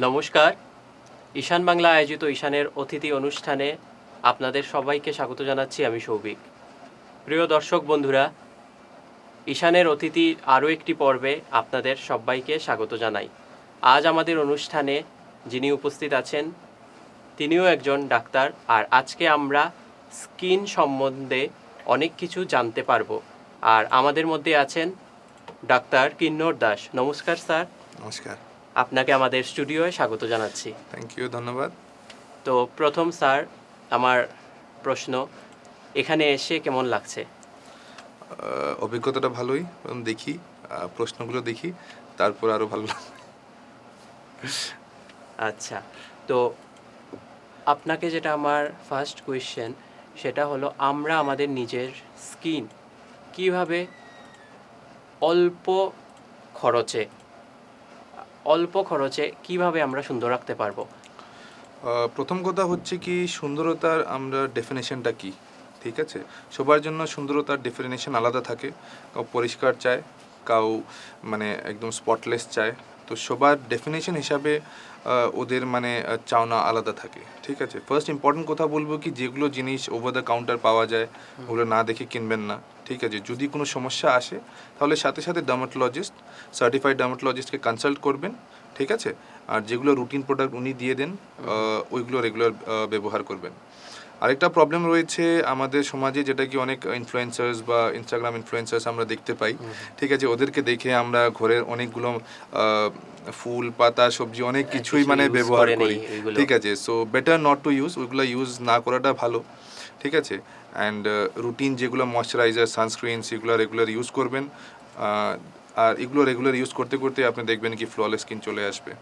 নমস্কার। ঈশান বাংলা আয়োজিত ঈশানের অতিথি অনুষ্ঠানে আপনাদের সবাইকে স্বাগত জানাচ্ছি আমি সৌভিক। প্রিয় দর্শক বন্ধুরা, ঈশানের অতিথি আরও একটি পর্বে আপনাদের সবাইকে স্বাগত জানাই। আজ আমাদের অনুষ্ঠানে যিনি উপস্থিত আছেন, তিনিও একজন ডাক্তার। আর আজকে আমরা স্কিন সম্বন্ধে অনেক কিছু জানতে পারব। আর আমাদের মধ্যে আছেন ডাক্তার কিন্নর দাস। নমস্কার, স্যার। নমস্কার। আপনাকে আমাদের স্টুডিওয়ে স্বাগত জানাচ্ছি। থ্যাংক ইউ ধন্যবাদ। তো প্রথম স্যার আমার প্রশ্ন এখানে এসে কেমন লাগছে? অভিজ্ঞতাটা ভালোই দেখি প্রশ্নগুলো দেখি তারপর আরও ভালো আচ্ছা তো আপনাকে যেটা আমার ফার্স্ট কোয়েশ্চেন সেটা হলো আমরা আমাদের নিজের স্কিন কীভাবে অল্প খরচে অল্প খরচে কীভাবে আমরা সুন্দর রাখতে পারব? প্রথম কথা হচ্ছে কি, সুন্দরতার আমরা ডেফিনেশনটা কি, ঠিক আছে? সবার জন্য সুন্দরতার ডেফিনেশন আলাদা থাকে। কাউ পরিষ্কার চায়, কাউ মানে একদম স্পটলেস চায়। তো সবার ডেফিনেশন হিসাবে ওদের মানে চাওনা আলাদা থাকে, ঠিক আছে? ফার্স্ট ইম্পর্টেন্ট কথা বলব কি, যেগুলো জিনিস ওভার দ্য কাউন্টার পাওয়া যায়, ওগুলো না দেখে কিনবেন না। ঠিক আছে যদি কোনো সমস্যা আসে তাহলে সাথে সাথে ডার্মাটোলজিস্ট সার্টিফাইড ডার্মাটোলজিস্টকে কনসাল্ট করবেন ঠিক আছে? আর যেগুলো রুটিন প্রোডাক্ট উনি দিয়ে দেন ওইগুলো রেগুলার ব্যবহার করবেন। আরেকটা প্রবলেম রয়েছে আমাদের সমাজে যেটা কি অনেক ইনফ্লুয়েন্সার্স বা ইনস্টাগ্রাম ইনফ্লুয়েন্সার্স আমরা দেখতে পাই ঠিক আছে? ওদেরকে দেখে আমরা ঘরের অনেকগুলো ফুল পাতা সবজি অনেক কিছুই মানে ব্যবহার করি ঠিক আছে? So better not to use ওইগুলো ইউজ না করাটা ভালো ঠিক আছে? অ্যান্ড রুটিন যেগুলো ময়শ্চারাইজার সানস্ক্রিন সেগুলো রেগুলার ইউজ করবেন। আর এগুলো রেগুলার ইউজ করতে করতে আপনি দেখবেন কি ফ্ললেস স্কিন চলে আসবে।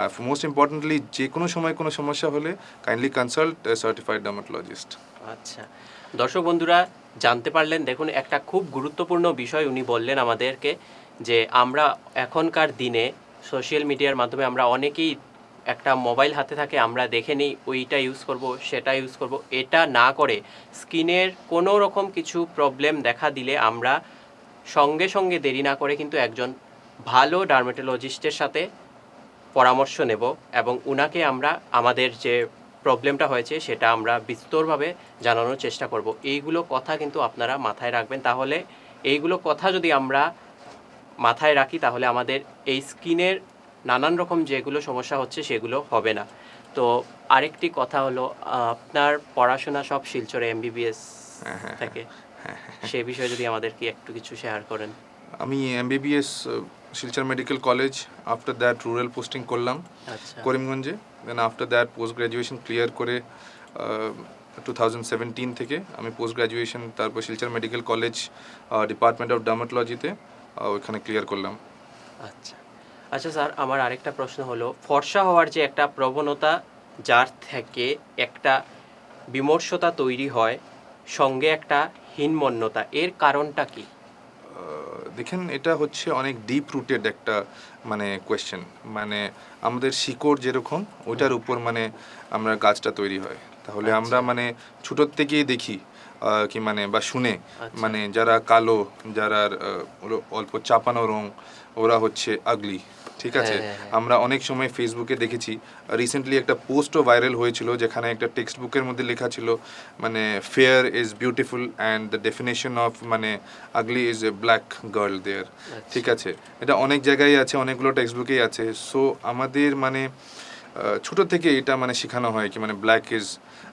আর মোস্ট ইম্পর্টেন্টলি যে কোনো সময় কোনো সমস্যা হলে কাইন্ডলি কনসাল্ট সার্টিফাইড ডার্মাটোলজিস্ট আচ্ছা। দর্শক বন্ধুরা, জানতে পারলেন, দেখুন, একটা খুব গুরুত্বপূর্ণ বিষয় উনি বললেন আমাদেরকে যে আমরা এখনকার দিনে সোশ্যাল মিডিয়ার মাধ্যমে আমরা অনেকেই একটা মোবাইল হাতে থাকে, আমরা দেখে নিই ওইটা ইউজ করব, সেটা ইউজ করব। এটা না করে স্কিনের কোনো রকম কিছু প্রবলেম দেখা দিলে আমরা সঙ্গে সঙ্গে দেরি না করে কিন্তু একজন ভালো ডার্মেটোলজিস্টের সাথে পরামর্শ নেব এবং উনাকে আমরা, আমাদের যে প্রবলেমটা হয়েছে সেটা আমরা বিস্তরভাবে জানানোর চেষ্টা করব। এইগুলো কথা কিন্তু আপনারা মাথায় রাখবেন। তাহলে এইগুলো কথা যদি আমরা মাথায় রাখি, তাহলে আমাদের এই স্কিনের নানান রকম যেগুলো সমস্যা হচ্ছে সেগুলো হবে না। তো আরেকটি কথা হলো আপনার পড়াশোনা সব শিলচরে এমবিবিএস হ্যাঁ, হ্যাঁ, থেকে। সে বিষয়ে যদি আমাদেরকে একটু কিছু শেয়ার করেন। আমি MBBS Silchar medical college after that rural posting করলাম আচ্ছা। করিমগঞ্জে। Then after that post graduation clear করে টু থাউজেন্ড সেভেন্টিন থেকে আমি পোস্ট গ্র্যাজুয়েশন তারপর Silchar medical college department of ডার্মাটোলজিতে ওইখানে ক্লিয়ার করলাম। আচ্ছা। আচ্ছা স্যার আমার আরেকটা প্রশ্ন হলো ফর্সা হওয়ার যে একটা প্রবণতা যার থেকে একটা বিমর্ষতা তৈরি হয় সঙ্গে একটা হীনমন্যতা এর কারণটা কি? দেখেন এটা হচ্ছে অনেক ডিপ রুটেড একটা মানে কোয়েশ্চেন মানে আমাদের শিকড় যেরকম ওইটার উপর মানে আমরা গাছটা তৈরি হয়। তাহলে আচ্ছা। আমরা মানে ছোটোর থেকেই দেখি কি মানে বা শুনে আচ্ছা। মানে যারা কালো যারা অল্প চাপানো রং ওরা হচ্ছে আগলি ঠিক আছে? হ্যাঁ, হ্যাঁ, হ্যাঁ। আমরা অনেক সময় ফেসবুকে দেখেছি রিসেন্টলি একটা পোস্টও ভাইরাল হয়েছিল যেখানে একটা টেক্সট বুকের মধ্যে লেখা ছিল মানে fair is beautiful and the definition of মানে ugly is a black girl there ঠিক আছে? এটা অনেক জায়গায় আছে অনেকগুলো টেক্সট বুকেই আছে। সো আমাদের মানে ছোট থেকে এটা মানে শেখানো হয় কি মানে ব্ল্যাক ইজ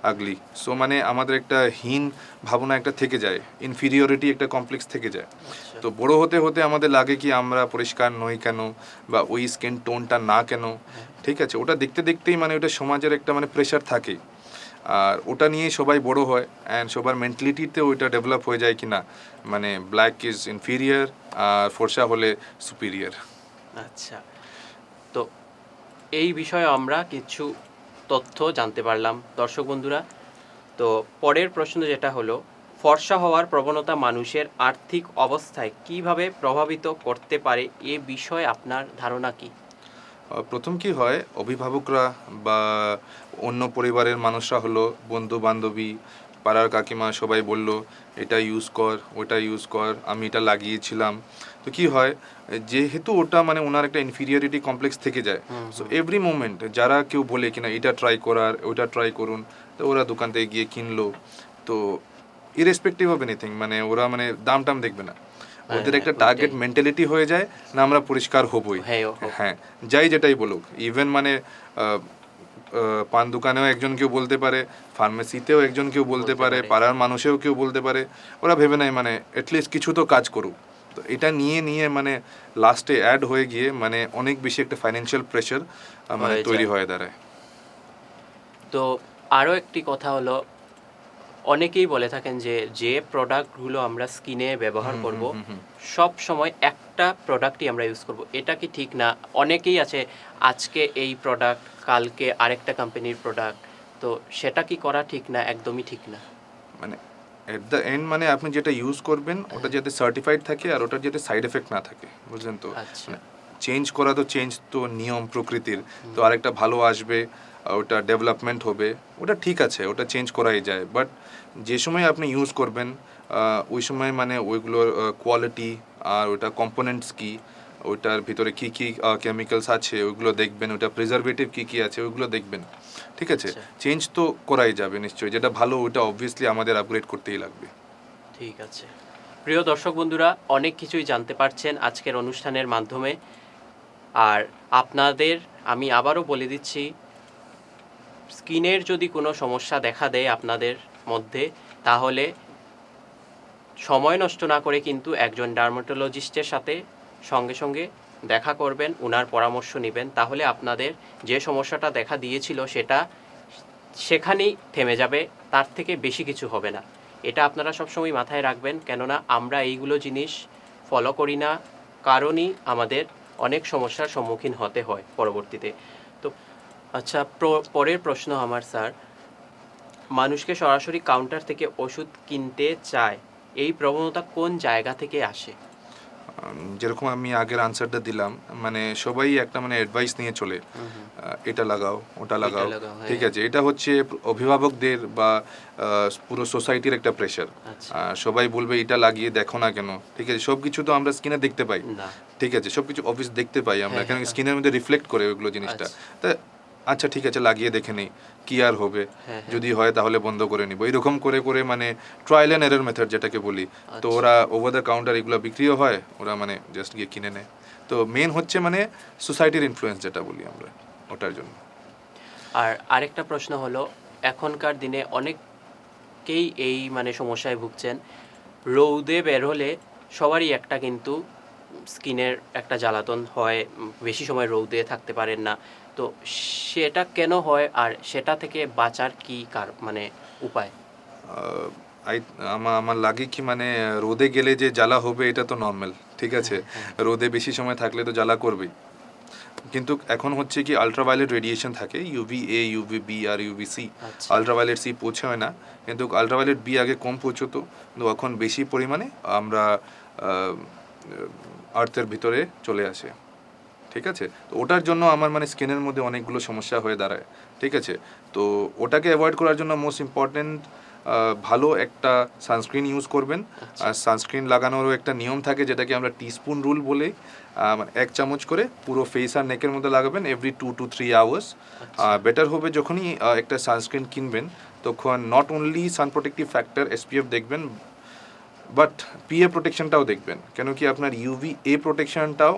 আগলি সো মানে আমাদের একটা হীন ভাবনা একটা থেকে যায় ইনফিরিয়রিটি একটা কমপ্লেক্স থেকে যায়। আচ্ছা। তো বড় হতে হতে আমাদের লাগে কি আমরা পরিষ্কার নই কেন বা ওই স্কিন টোনটা না কেন? ঠিক আছে ওটা দেখতে দেখতেই মানে ওটা সমাজের একটা মানে প্রেশার থাকে। আর ওটা নিয়ে সবাই বড় হয় অ্যান্ড সবার মেন্টালিটিতে ওইটা ডেভেলপ হয়ে যায় কি না মানে ব্ল্যাক ইজ ইনফিরিয়ার আর ফর্সা হলে সুপিরিয়ার আচ্ছা। এই বিষয়ে আমরা কিছু তথ্য জানতে পারলাম, দর্শক বন্ধুরা। তো পরের প্রশ্ন যেটা হলো, ফর্সা হওয়ার প্রবণতা মানুষের আর্থিক অবস্থায় কীভাবে প্রভাবিত করতে পারে এ বিষয়ে আপনার ধারণা কি? প্রথম কি হয়, অভিভাবকরা বা অন্য পরিবারের মানুষরা হলো বন্ধু বান্ধবী পাড়ার কাকিমা সবাই বলল এটা ইউজ কর ওটা ইউজ কর আমি এটা লাগিয়েছিলাম। তো কি হয় যেহেতু ওটা মানে ওনার একটা ইনফিরিয়রিটি কমপ্লেক্স থেকে যায় সো এভরি মোমেন্ট যারা কেউ বলে কিনা এটা ট্রাই করার ওটা ট্রাই করুন তো ওরা দোকান থেকে গিয়ে কিনলো। তো ইরেসপেক্টিভ অফ এনিথিং মানে ওরা মানে দাম টাম দেখবে না। ওদের হ্যাঁ, একটা টার্গেট মেন্টালিটি হয়ে যায় না আমরা পরিষ্কার হবই। হ্যাঁ। হ্যাঁ যাই যেটাই বলুক ইভেন মানে পান দোকানেও একজন কেউ বলতে পারে ফার্মেসিতেও একজন কেউ বলতে পারে। পাড়ার মানুষেও কেউ বলতে পারে ওরা ভেবে নেয় মানে অ্যাটলিস্ট কিছু তো কাজ করুক তো এটা নিয়ে নিয়ে মানে লাস্টে অ্যাড হয়ে গিয়ে মানে অনেক বেশি একটা ফাইন্যান্সিয়াল প্রেশার মানে তৈরি। হয়ে দাঁড়ায় তো আরও একটি কথা হলো অনেকেই বলে থাকেন যে যে প্রোডাক্টগুলো আমরা স্কিনে ব্যবহার করব সব সময় একটা প্রোডাক্টই আমরা ইউজ করব। এটা কি ঠিক না? অনেকেই আছে আজকে এই প্রোডাক্ট কালকে আরেকটা কোম্পানির প্রোডাক্ট তো সেটা কি করা ঠিক না? একদমই ঠিক না। মানে এট দ্য এন্ড মানে আপনি যেটা ইউজ করবেন ওটা যাতে সার্টিফাইড থাকে আর ওটার যাতে সাইড এফেক্ট না থাকে বুঝলেন তো? আচ্ছা। চেঞ্জ করা তো চেঞ্জ তো নিয়ম প্রকৃতির। তো আরেকটা ভালো আসবে ওটা ডেভেলপমেন্ট হবে ওটা ঠিক আছে ওটা চেঞ্জ করাই যায়। বাট যে সময় আপনি ইউজ করবেন ওই সময় মানে ওইগুলোর কোয়ালিটি আর ওটা কম্পোনেন্টস কি ওইটার ভিতরে কি কি কেমিক্যালস আছে ওইগুলো দেখবেন ওটা প্রিজারভেটিভ কি কি আছে ওইগুলো দেখবেন। ঠিক আছে? আচ্ছা। চেঞ্জ তো করাই যাবে নিশ্চয়ই যেটা ভালো ওটা অবভিয়াসলি আমাদের আপগ্রেড করতেই লাগবে। ঠিক আছে। প্রিয় দর্শক বন্ধুরা অনেক কিছুই জানতে পারছেন আজকের অনুষ্ঠানের মাধ্যমে। আর আপনাদের, আমি আবারও বলে দিচ্ছি, স্কিনের যদি কোনো সমস্যা দেখা দেয় আপনাদের মধ্যে, তাহলে সময় নষ্ট না করে কিন্তু একজন ডার্মাটোলজিস্টের সাথে সঙ্গে সঙ্গে দেখা করবেন ওনার পরামর্শ নেবেন। তাহলে আপনাদের যে সমস্যাটা দেখা দিয়েছিল সেটা সেখানেই থেমে যাবে, তার থেকে বেশি কিছু হবে না। এটা আপনারা সবসময় মাথায় রাখবেন, কেননা আমরা এইগুলো জিনিস ফলো করি না। কারণই আমাদের অনেক সমস্যার সম্মুখীন হতে হয় পরবর্তীতে। তো আচ্ছা পরের প্রশ্ন আমার, স্যার। মানুষকে সরাসরি কাউন্টার থেকে ওষুধ কিনতে চায়, এই প্রবণতা কোন জায়গা থেকে আসে? যেরকম আমি আগের আনসারটা দিলাম মানে সবাই একটা মানে অ্যাডভাইস নিয়ে চলে এটা লাগাও ওটা লাগাও। হ্যাঁ। ঠিক আছে এটা হচ্ছে অভিভাবকদের বা পুরো সোসাইটির একটা প্রেশার আচ্ছা। সবাই বলবে এটা লাগিয়ে দেখো না কেন? ঠিক আছে সব কিছু তো আমরা স্কিনে দেখতে পাই। ঠিক আছে সব কিছু অফিস দেখতে পাই আমরা হ্যাঁ, কেন হ্যাঁ, স্কিনের মধ্যে রিফ্লেক্ট করে ওইগুলো জিনিসটা। তা আচ্ছা ঠিক আছে লাগিয়ে দেখে নেই। কি আর হবে? হ্যাঁ, যদি হয় তাহলে বন্ধ করে নিব। এরকম করে করে মানে ট্রায়াল অ্যান্ড এরর মেথড যেটাকে বলি। তো আচ্ছা। ওরা ওভার দ্য কাউন্টার এগুলো বিক্রিও হয় ওরা মানে জাস্ট গিয়ে কিনে নেয়। তো মেন হচ্ছে মানে সোসাইটির ইনফ্লুয়েন্স যেটা বলি আমরা ওটার জন্য। আর আরেকটা প্রশ্ন হলো এখনকার দিনে অনেককেই এই মানে সমস্যায় ভুগছেন। রৌদে বের হলে সবারই একটা কিন্তু স্কিনের একটা জ্বালাতন হয় বেশি সময় রৌদে থাকতে পারেন না। তো সেটা কেন হয় আর সেটা থেকে বাঁচার কি কার মানে উপায়? আই আমার আমার লাগে কি মানে রোদে গেলে যে জ্বালা হবে এটা তো নর্মাল ঠিক আছে? রোদে বেশি সময় থাকলে তো জ্বালা করবেই। কিন্তু এখন হচ্ছে কি আলট্রাভায়োলেট রেডিয়েশন থাকে ইউভি এ ইউভি বি আর ইউভি সি। আলট্রাভায়োলেট সি পৌঁছয় না কিন্তু আলট্রাভায়োলেট বি আগে কম পৌঁছতো কিন্তু এখন বেশি পরিমাণে আমরা আর্থের ভিতরে চলে আসে। ঠিক আছে? তো ওটার জন্য আমার মানে স্কিনের মধ্যে অনেকগুলো সমস্যা হয়ে দাঁড়ায় ঠিক আছে? তো ওটাকে অ্যাভয়েড করার জন্য মোস্ট ইম্পর্টেন্ট ভালো একটা সানস্ক্রিন ইউজ করবেন। আর সানস্ক্রিন লাগানোরও একটা নিয়ম থাকে যেটাকে আমরা টিস্পুন রুল বলে মানে এক চামচ করে পুরো ফেস আর নেকের মধ্যে লাগাবেন every two to three hours better হবে যখনই একটা সানস্ক্রিন কিনবেন তখন not only sun protective factor SPF দেখবেন বাট পিএ প্রোটেকশনটাও দেখবেন। কেন কি আপনার ইউভি এ প্রোটেকশনটাও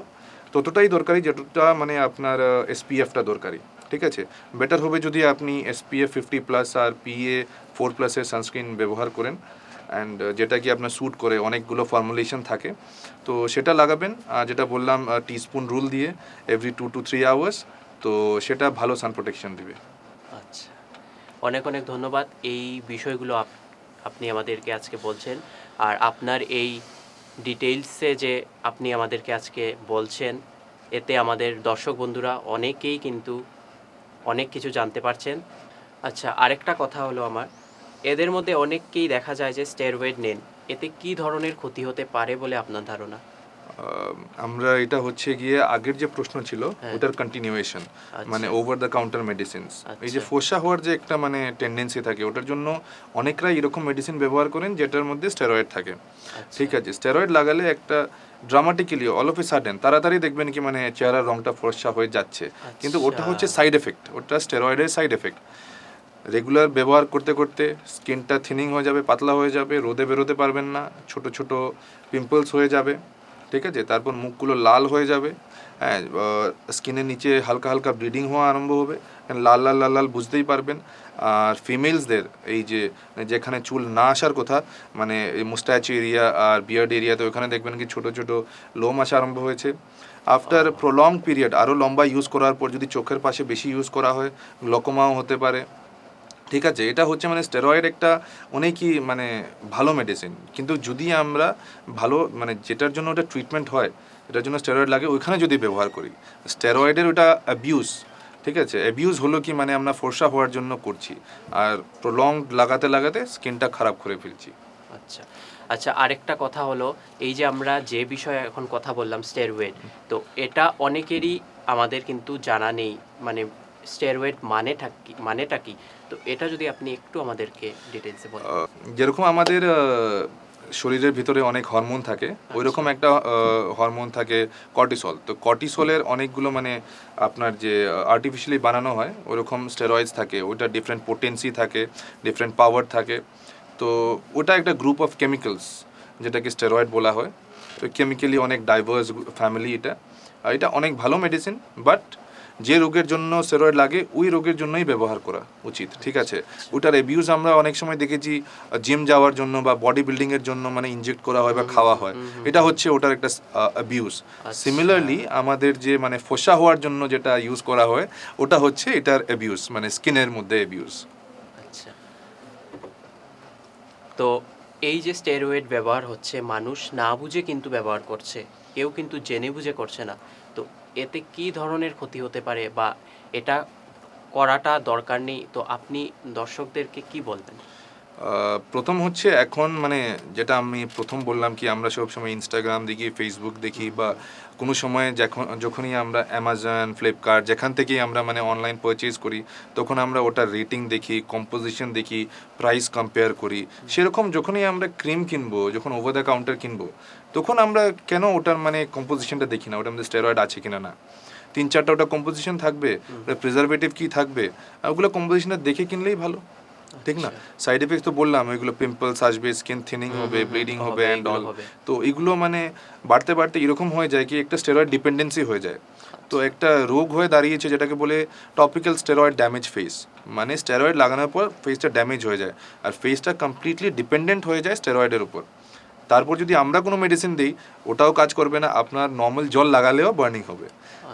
ততটাই দরকারি যতটা মানে আপনার এসপিএফটা দরকারি, ঠিক আছে? বেটার হবে যদি আপনি এসপিএফ ফিফটি প্লাস আর পিএ ফোর প্লাসের সানস্ক্রিন ব্যবহার করেন অ্যান্ড যেটা কি আপনার স্যুট করে, অনেকগুলো ফর্মুলেশন থাকে। তো সেটা লাগাবেন যেটা বললাম টিস্পুন রুল দিয়ে every two two three hours তো সেটা ভালো সান প্রোটেকশন দিবে। আচ্ছা। অনেক অনেক ধন্যবাদ এই বিষয়গুলো আপ- আপনি আমাদেরকে আজকে বলছেন। আর আপনার এই ডিটেইলসে যে আপনি আমাদেরকে আজকে বলছেন, এতে আমাদের দর্শক বন্ধুরা অনেকেই কিন্তু অনেক কিছু জানতে পারছেন। আচ্ছা আরেকটা কথা হলো আমার, এদের মধ্যে অনেককেই দেখা যায় যে স্টেরয়েড নেন। এতে কি ধরনের ক্ষতি হতে পারে বলে আপনার ধারণা? আমরা এটা হচ্ছে গিয়ে আগের যে প্রশ্ন ছিল হ্যাঁ। ওটার কন্টিনিউয়েশন আচ্ছা। মানে ওভার দ্য কাউন্টার মেডিসিনস এই যে আচ্ছা। ফোসা হওয়ার যে একটা মানে টেন্ডেন্সি থাকে ওটার জন্য অনেকরাই এরকম মেডিসিন ব্যবহার করেন যেটার মধ্যে স্টেরয়েড থাকে আচ্ছা। ঠিক আছে স্টেরয়েড লাগালে একটা dramatically all of a sudden তাড়াতাড়ি দেখবেন কি মানে চেহারার রংটা ফর্সা হয়ে যাচ্ছে কিন্তু ওটা। হচ্ছে সাইড এফেক্ট ওটা স্টেরয়েডের সাইড এফেক্ট রেগুলার ব্যবহার করতে করতে স্কিনটা থিনিং হয়ে যাবে পাতলা হয়ে যাবে রোদে বেরোতে পারবেন না ছোট ছোট পিম্পলস হয়ে যাবে ঠিক আছে? তারপর মুখগুলো লাল হয়ে যাবে হ্যাঁ স্কিনের নিচে হালকা হালকা ব্লিডিং হওয়া আরম্ভ হবে। লাল লাল লাল লাল বুঝতেই পারবেন। আর ফিমেলসদের এই যে যেখানে চুল না আসার কথা মানে এই মুস্টাচ এরিয়া আর বিয়ার্ড এরিয়াতে ওখানে দেখবেন কি ছোট ছোট লোম আসা আরম্ভ হয়েছে। আফটার প্রলং পিরিয়ড আরও লম্বা ইউজ করার পর যদি চোখের পাশে বেশি ইউজ করা হয় গ্লকোমাও হতে পারে। ঠিক আছে, এটা হচ্ছে মানে স্টেরয়েড একটা অনেকই মানে ভালো মেডিসিন কিন্তু যদি আমরা ভালো মানে যেটার জন্য ওটা ট্রিটমেন্ট হয়, এটার জন্য স্টেরয়েড লাগে, ওইখানে যদি ব্যবহার করি স্টেরয়েডের ওটা অ্যাবিউজ ঠিক আছে? অ্যাবিউজ হলো কি মানে আমরা ফর্সা হওয়ার জন্য করছি, আর প্রলং লাগাতে লাগাতে স্কিনটা খারাপ করে ফেলছি। আচ্ছা আচ্ছা আরেকটা কথা হলো, এই যে আমরা যে বিষয়ে এখন কথা বললাম স্টেরওয়েড তো এটা অনেকেরই আমাদের কিন্তু জানা নেই মানে স্টেরওয়েড মানেটা কি মানেটা কি? তো এটা যদি আপনি একটু আমাদেরকে ডিটেলসে বলেন। যেরকম আমাদের শরীরের ভিতরে অনেক হরমোন থাকে ওই রকম একটা হরমোন থাকে কর্টিসল তো কর্টিসলের অনেকগুলো মানে আপনার যে আর্টিফিশিয়ালি বানানো হয় ওরকম স্টেরয়েডস থাকে ওটা ডিফারেন্ট পোটেন্সি থাকে ডিফারেন্ট পাওয়ার থাকে। তো ওটা একটা গ্রুপ অফ কেমিক্যালস যেটাকে স্টেরয়েড বলা হয়। তো কেমিক্যালি অনেক ডাইভার্স ফ্যামিলি এটা। এটা অনেক ভালো মেডিসিন বাট যে রোগের জন্য স্টেরয়েড লাগে ওই রোগের জন্যই ব্যবহার করা উচিত ঠিক আছে? ওটার অ্যাবিউজ আমরা অনেক সময় দেখেছি জিম যাওয়ার জন্য বা বডি বিল্ডিং এর জন্য মানে ইনজেক্ট করা হয় বা খাওয়া হয়। এটা হচ্ছে ওটার একটা অ্যাবিউজ সিমিলারলি আমাদের যে মানে ফোসা হওয়ার জন্য যেটা ইউজ করা হয় ওটা হচ্ছে এটার অ্যাবিউজ মানে স্কিনের মধ্যে অ্যাবিউজ আচ্ছা। তো এই যে স্টেরয়েড ব্যবহার হচ্ছে মানুষ না বুঝে কিন্তু ব্যবহার করছে কেউ কিন্তু জেনে বুঝে করছে না। এতে কি ধরনের ক্ষতি হতে পারে বা এটা করাটা দরকার নেই? তো আপনি দর্শকদেরকে কি বলবেন? প্রথম হচ্ছে এখন মানে যেটা আমি প্রথম বললাম কি আমরা সব সময় ইনস্টাগ্রাম দেখি ফেসবুক দেখি বা কোনো সময় যখন যখনই আমরা অ্যামাজন ফ্লিপকার্ট যেখান থেকেই আমরা মানে অনলাইন পারচেজ করি তখন আমরা ওটার রেটিং দেখি কম্পোজিশন দেখি প্রাইস কম্পেয়ার করি। সেরকম যখনই আমরা ক্রিম কিনবো যখন ওভার দ্য কাউন্টার কিনবো তখন আমরা কেন ওটার মানে কম্পোজিশনটা দেখি না? ওটার মধ্যে স্টেরয়েড আছে কিনা না? তিন চারটা ওটা কম্পোজিশন থাকবে প্রিজারভেটিভ কি থাকবে? আর ওগুলো কম্পোজিশনটা দেখে কিনলেই ভালো। ঠিক না? সাইড এফেক্ট তো বললাম ওইগুলো পিম্পলস আসবে স্কিন থিনিং হবে ব্লিডিং হবে অ্যান্ড অল তো এগুলো মানে বাড়তে বাড়তে এরকম হয়ে যায় কি একটা স্টেরয়েড ডিপেন্ডেন্সি হয়ে যায়। তো একটা রোগ হয়ে দাঁড়িয়েছে যেটাকে বলে টপিক্যাল স্টেরয়েড ড্যামেজ ফেস মানে স্টেরয়েড লাগানোর পর ফেসটা ড্যামেজ হয়ে যায়। আর ফেসটা কমপ্লিটলি ডিপেন্ডেন্ট হয়ে যায় স্টেরয়েডের উপর। তারপর যদি আমরা কোনো মেডিসিন দিই ওটাও কাজ করবে না। আপনার নর্মাল জল লাগালেও বার্নিং হবে।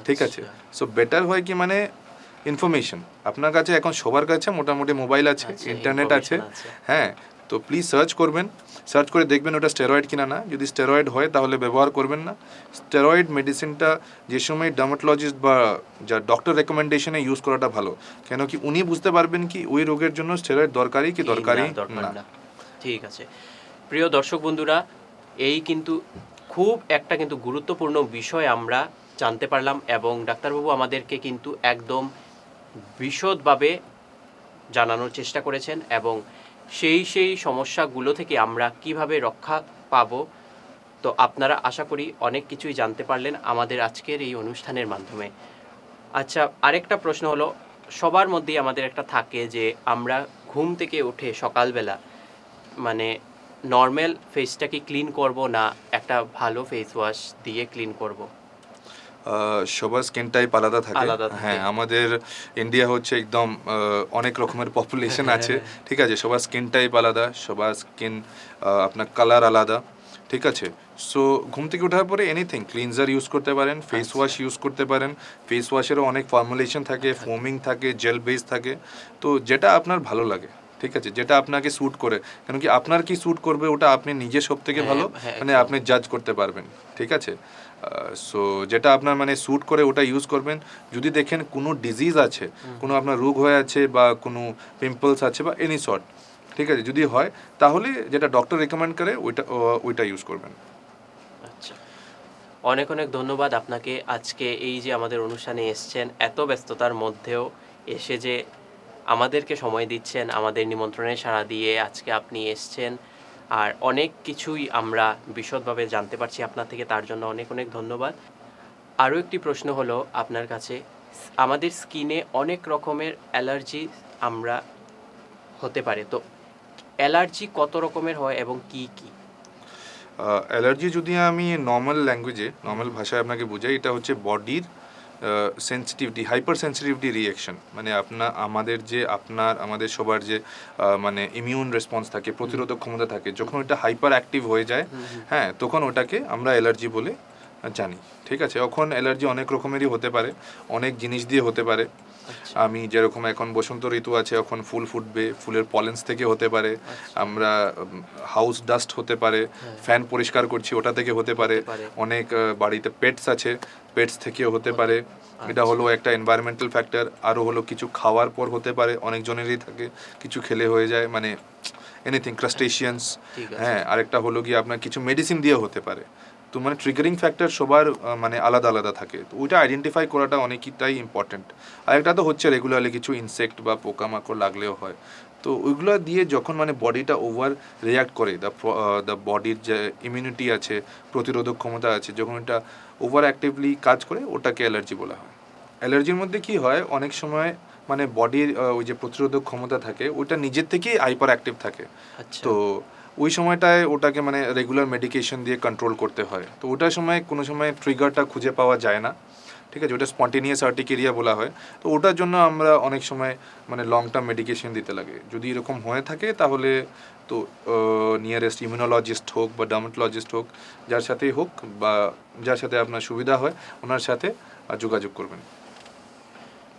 ঠিক আছে? আচ্ছা। সো বেটার হয় কি মানে ইনফরমেশন। আপনার কাছে এখন সবার কাছে মোটামুটি মোবাইল আছে ইন্টারনেট আছে। হ্যাঁ তো প্লিজ সার্চ করবেন। সার্চ করে দেখবেন ওটা স্টেরয়েড কিনা না। যদি স্টেরয়েড হয় তাহলে ব্যবহার করবেন না। স্টেরয়েড মেডিসিনটা যে সময় ডার্মাটোলজিস্ট বা যা ডক্টর রেকমেন্ডেশনে ইউজ করাটা ভালো। কেন কি উনি বুঝতে পারবেন কি ওই রোগের জন্য স্টেরয়েড দরকারি কি দরকারি না। ঠিক আছে। প্রিয় দর্শক বন্ধুরা এই কিন্তু খুব একটা কিন্তু গুরুত্বপূর্ণ বিষয় আমরা জানতে পারলাম এবং ডাক্তারবাবু আমাদেরকে কিন্তু একদম বিশদভাবে জানানোর চেষ্টা করেছেন এবং সেই সেই সমস্যাগুলো থেকে আমরা কীভাবে রক্ষা পাব, তো আপনারা আশা করি অনেক কিছুই জানতে পারলেন আমাদের আজকের এই অনুষ্ঠানের মাধ্যমে। আচ্ছা আরেকটা প্রশ্ন হলো, সবার মধ্যেই আমাদের একটা থাকে যে আমরা ঘুম থেকে উঠে সকালবেলা মানে নর্মাল ফেসটাকে ক্লিন করব না একটা ভালো ফেস ওয়াশ দিয়ে ক্লিন করব? সবার স্কিন টাইপ আলাদা থাকে। হ্যাঁ আমাদের ইন্ডিয়া হচ্ছে একদম অনেক রকমের পপুলেশন হ্যাঁ, আছে ঠিক আছে? সবার স্কিন টাইপ আলাদা সবার স্কিন আপনার কালার আলাদা ঠিক আছে? সো ঘুম থেকে ওঠার পরে এনিথিং ক্লিনজার ইউজ করতে পারেন ফেস আচ্ছা। ওয়াশ ইউজ করতে পারেন। ফেস ওয়াশেরও অনেক ফর্মুলেশন থাকে ফোমিং থাকে জেল বেস থাকে। তো যেটা আপনার ভালো লাগে ঠিক আছে? যেটা আপনাকে স্যুট করে কেন কি আপনার কি স্যুট করবে ওটা আপনি নিজে সব থেকে হ্যাঁ, ভালো হ্যাঁ, মানে আপনি জাজ করতে পারবেন ঠিক আছে? সো যেটা আপনার মানে স্যুট করে ওটা ইউজ করবেন। যদি দেখেন কোনো ডিজিজ আছে কোনো আপনার রোগ হয়ে আছে বা কোনো পিম্পলস আছে বা এনি সর্ট ঠিক আছে? যদি হয় তাহলে যেটা ডক্টর রেকমেন্ড করে ওইটা ওইটা ইউজ করবেন। আচ্ছা। অনেক অনেক ধন্যবাদ আপনাকে। আজকে এই যে আমাদের অনুষ্ঠানে এসছেন এত ব্যস্ততার মধ্যেও এসে যে আমাদেরকে সময় দিচ্ছেন আমাদের নিমন্ত্রণে সাড়া দিয়ে আজকে আপনি এসছেন আর অনেক কিছুই আমরা বিশদভাবে জানতে পারছি আপনার থেকে, তার জন্য অনেক অনেক ধন্যবাদ। আরও একটি প্রশ্ন হলো আপনার কাছে, আমাদের স্কিনে অনেক রকমের অ্যালার্জি আমরা হতে পারে, তো অ্যালার্জি কত রকমের হয় এবং কি কি? অ্যালার্জি যদি আমি নর্মাল ল্যাঙ্গুয়েজে, নর্মাল ভাষায় আপনাকে বোঝাই, এটা হচ্ছে বডির সেন্সিটিভিটি হাইপার সেন্সিটিভিটি রিয়েকশন মানে আপনার আমাদের যে আপনার আমাদের সবার যে মানে ইমিউন রেসপন্স থাকে প্রতিরোধক ক্ষমতা থাকে যখন ওটা হাইপার অ্যাক্টিভ হয়ে যায় হ্যাঁ তখন ওটাকে আমরা অ্যালার্জি বলে জানি ঠিক আছে? এখন অ্যালার্জি অনেক রকমেরই হতে পারে অনেক জিনিস দিয়ে হতে পারে আমি যেরকম এখন বসন্ত ঋতু আছে এখন ফুল ফুটবে ফুলের পলেন্স থেকে হতে পারে আমরা হাউস ডাস্ট হতে পারে ফ্যান পরিষ্কার করছি ওটা থেকে হতে পারে। অনেক বাড়িতে পেটস আছে পেটস থেকেও হতে পারে। এটা হলো একটা এনভায়রনমেন্টাল ফ্যাক্টর আরও হলো কিছু খাওয়ার পর হতে পারে অনেকজনেরই থাকে কিছু খেলে হয়ে যায় মানে এনিথিং ক্রাস্টেশিয়ানস। হ্যাঁ আরেকটা হলো গিয়ে আপনার কিছু মেডিসিন দিয়ে হতে পারে। তো মানে ট্রিগারিং ফ্যাক্টর সবার মানে আলাদা আলাদা থাকে। তো ওইটা আইডেন্টিফাই করাটা অনেকটাই ইম্পর্টেন্ট আর একটা তো হচ্ছে রেগুলারলি কিছু ইনসেক্ট বা পোকামাকড় লাগলেও হয়। তো ওইগুলো দিয়ে যখন মানে বডিটা ওভার রিয়াক্ট করে দ্য দ্য বডির যে ইমিউনিটি আছে প্রতিরোধক ক্ষমতা আছে যখন এটা ওভার অ্যাক্টিভলি কাজ করে ওটাকে অ্যালার্জি বলা হয়। অ্যালার্জির মধ্যে কি হয় অনেক সময় মানে বডির ওই যে প্রতিরোধক ক্ষমতা থাকে ওইটা নিজের থেকেই হাইপার অ্যাক্টিভ থাকে। আচ্ছা। তো ওই সময়টায় ওটাকে মানে রেগুলার মেডিকেশন দিয়ে কন্ট্রোল করতে হয়। তো ওটার সময় কোনো সময় ট্রিগারটা খুঁজে পাওয়া যায় না। ঠিক আছে? ওটা স্পন্টেনিয়াস আর্টিকেরিয়া বলা হয়। তো ওটার জন্য আমরা অনেক সময় মানে লং টার্ম মেডিকেশন দিতে লাগে। যদি এরকম হয়ে থাকে তাহলে তো নিয়ারেস্ট ইমিউনোলজিস্ট হোক বা ডার্মাটোলজিস্ট হোক, যার সাথেই হোক বা যার সাথে আপনার সুবিধা হয়, ওনার সাথে যোগাযোগ করবেন।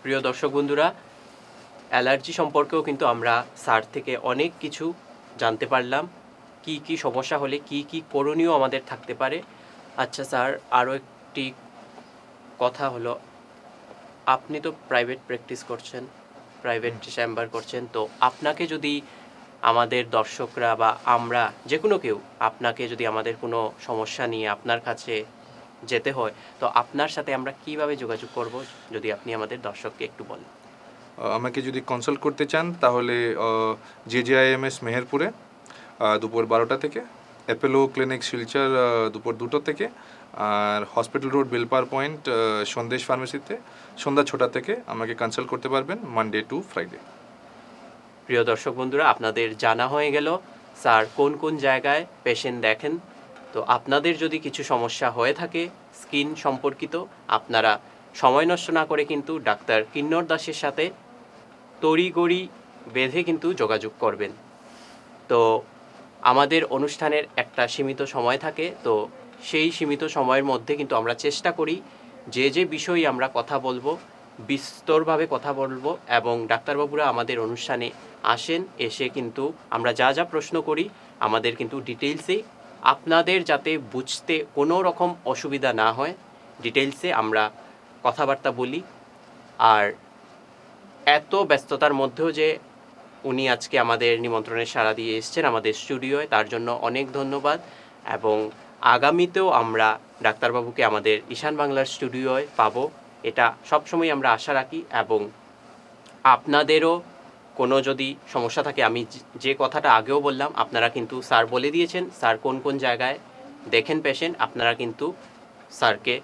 প্রিয় দর্শক বন্ধুরা, অ্যালার্জি সম্পর্কেও কিন্তু আমরা স্যার থেকে অনেক কিছু জানতে পারলাম। কি কি সমস্যা হলে কি কি করণীয় আমাদের থাকতে পারে? আচ্ছা স্যার আরও একটি কথা হলো আপনি তো প্রাইভেট প্র্যাকটিস করছেন প্রাইভেট চেম্বার করছেন তো আপনাকে যদি আমাদের দর্শকরা বা আমরা যে কোনো কেউ আপনাকে যদি আমাদের কোনো সমস্যা নিয়ে আপনার কাছে যেতে হয় তো আপনার সাথে আমরা কীভাবে যোগাযোগ করব যদি আপনি আমাদের দর্শককে একটু বলেন? আমাকে যদি কনসাল্ট করতে চান তাহলে J J I M S মেহেরপুরে। দুপুর বারোটা থেকে অ্যাপেলো ক্লিনিক শিলচর দুপুর দুটো থেকে, আর hospital road Belpar point Sandesh ফার্মেসিতে সন্ধ্যা ছটা থেকে আমাকে কনসাল্ট করতে পারবেন মানডে টু ফ্রাইডে প্রিয় দর্শক বন্ধুরা, আপনাদের জানা হয়ে গেল, স্যার কোন কোন জায়গায় পেশেন্ট দেখেন? তো আপনাদের যদি কিছু সমস্যা হয়ে থাকে স্কিন সম্পর্কিত, আপনারা সময় নষ্ট না করে কিন্তু ডাক্তার কিন্নর দাসের সাথে তড়িগড়ি বেঁধে কিন্তু যোগাযোগ করবেন। তো আমাদের অনুষ্ঠানের একটা সীমিত সময় থাকে, তো সেই সীমিত সময়ের মধ্যে কিন্তু আমরা চেষ্টা করি যে যে বিষয়ে আমরা কথা বলব, বিস্তরভাবে কথা বলব এবং ডাক্তারবাবুরা আমাদের অনুষ্ঠানে আসেন, এসে কিন্তু আমরা যা যা প্রশ্ন করি আমাদের কিন্তু ডিটেলসে আপনাদের যাতে বুঝতে কোনো রকম অসুবিধা না হয় ডিটেলসে আমরা কথাবার্তা বলি। আর এত ব্যস্ততার মধ্যেও যে উনি আজকে আমাদের নিমন্ত্রণে সাড়া দিয়ে এসেছেন আমাদের স্টুডিওয়। তার জন্য অনেক ধন্যবাদ এবং আগামীতেও আমরা ডাক্তারবাবুকে আমাদের ঈশান বাংলার স্টুডিওয় পাবো। এটা সবসময় আমরা আশা রাখি এবং আপনাদেরও কোনো যদি সমস্যা থাকে, আমি যে- কথাটা আগেও বললাম, আপনারা কিন্তু স্যার বলে দিয়েছেন, স্যার কোন কোন জায়গায় দেখেন পেশেন্ট আপনারা কিন্তু স্যারকে,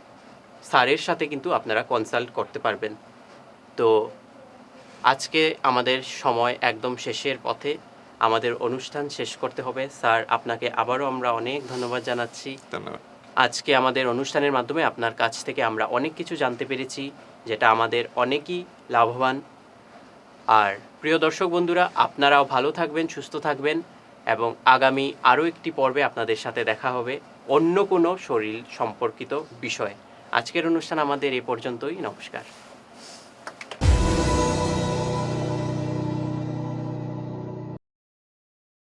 স্যারের সাথে কিন্তু আপনারা কনসাল্ট করতে পারবেন। তো আজকে আমাদের সময় একদম শেষের পথে। আমাদের অনুষ্ঠান শেষ করতে হবে। স্যার আপনাকে আবারও আমরা অনেক ধন্যবাদ জানাচ্ছি। ধন্যবাদ। আজকে আমাদের অনুষ্ঠানের মাধ্যমে আপনার কাছ থেকে আমরা অনেক কিছু জানতে পেরেছি যেটা আমাদের অনেকই লাভবান। আর প্রিয় দর্শক বন্ধুরা আপনারাও ভালো থাকবেন সুস্থ থাকবেন এবং আগামী আরও একটি পর্বে আপনাদের সাথে দেখা হবে অন্য কোনো শরীর সম্পর্কিত বিষয়ে। আজকের অনুষ্ঠান আমাদের এ পর্যন্তই। নমস্কার।